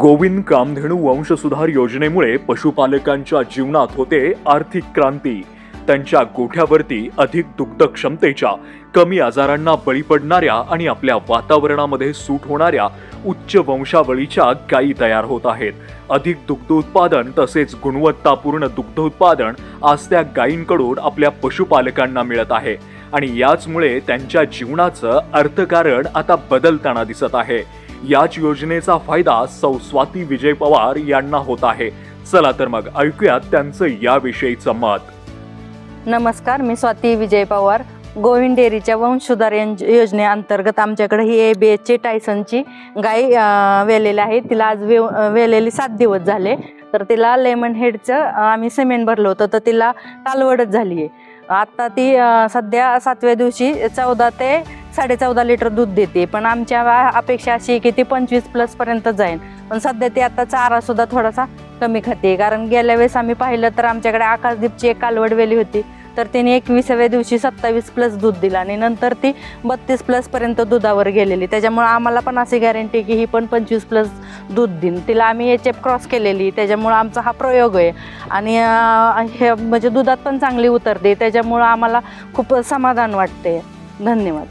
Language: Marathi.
गोविंद कामधेनू वंशसुधार योजनेमुळे पशुपालकांच्या जीवनात होते आर्थिक क्रांती. त्यांच्या गोठ्यावरती अधिक दुग्ध क्षमतेच्या कमी आजारांना बळी पडणाऱ्या आणि आपल्या वातावरणामध्ये सूट होणाऱ्या उच्च वंशावळीच्या गायी तयार होत आहेत. अधिक दुग्ध उत्पादन तसेच गुणवत्तापूर्ण दुग्ध उत्पादन आज त्या गायींकडून आपल्या पशुपालकांना मिळत आहे आणि याचमुळे त्यांच्या जीवनाचं अर्थकारण आता बदलताना दिसत आहे. याच योजनेचा फायदा सौ स्वाती विजय पवार यांना होत आहे. चला तर मग ऐकूयात त्यांचं याविषयीचं मत. नमस्कार मी स्वाती विजय पवार. गोविंद डेअरीच्या वंशुधार योजनेअंतर्गत आमच्याकडे ही ए बी एचची टायसनची गाय वेलेली आहे. तिला आज वे वेलेली सात दिवस झाले. तर तिला लेमन हेडचं आम्ही सिमेंट भरलं होतं. तर तिला कालवडच झाली आहे आत्ता ती सध्या सातव्या दिवशी चौदा ते साडेचौदा लिटर दूध देते. पण आमच्या अपेक्षा अशी आहे की ती पंचवीस प्लसपर्यंत जाईल. पण सध्या ती आता चारासुद्धा थोडासा कमी खाते. कारण गेल्या वेळेस आम्ही पाहिलं तर आमच्याकडे आकाशदीपची एक कालवड वेली होती. तर तिने एकविसाव्या दिवशी सत्तावीस प्लस दूध दिलं आणि नंतर ती बत्तीस प्लसपर्यंत दुधावर गेलेली. त्याच्यामुळे आम्हाला पण अशी गॅरंटी की ही पण पंचवीस प्लस दूध देईन. तिला आम्ही एच एफ क्रॉस केलेली. त्याच्यामुळं आमचा हा प्रयोग आहे. आणि हे म्हणजे दुधात पण चांगली उतरते. त्याच्यामुळं आम्हाला खूप समाधान वाटते. धन्यवाद.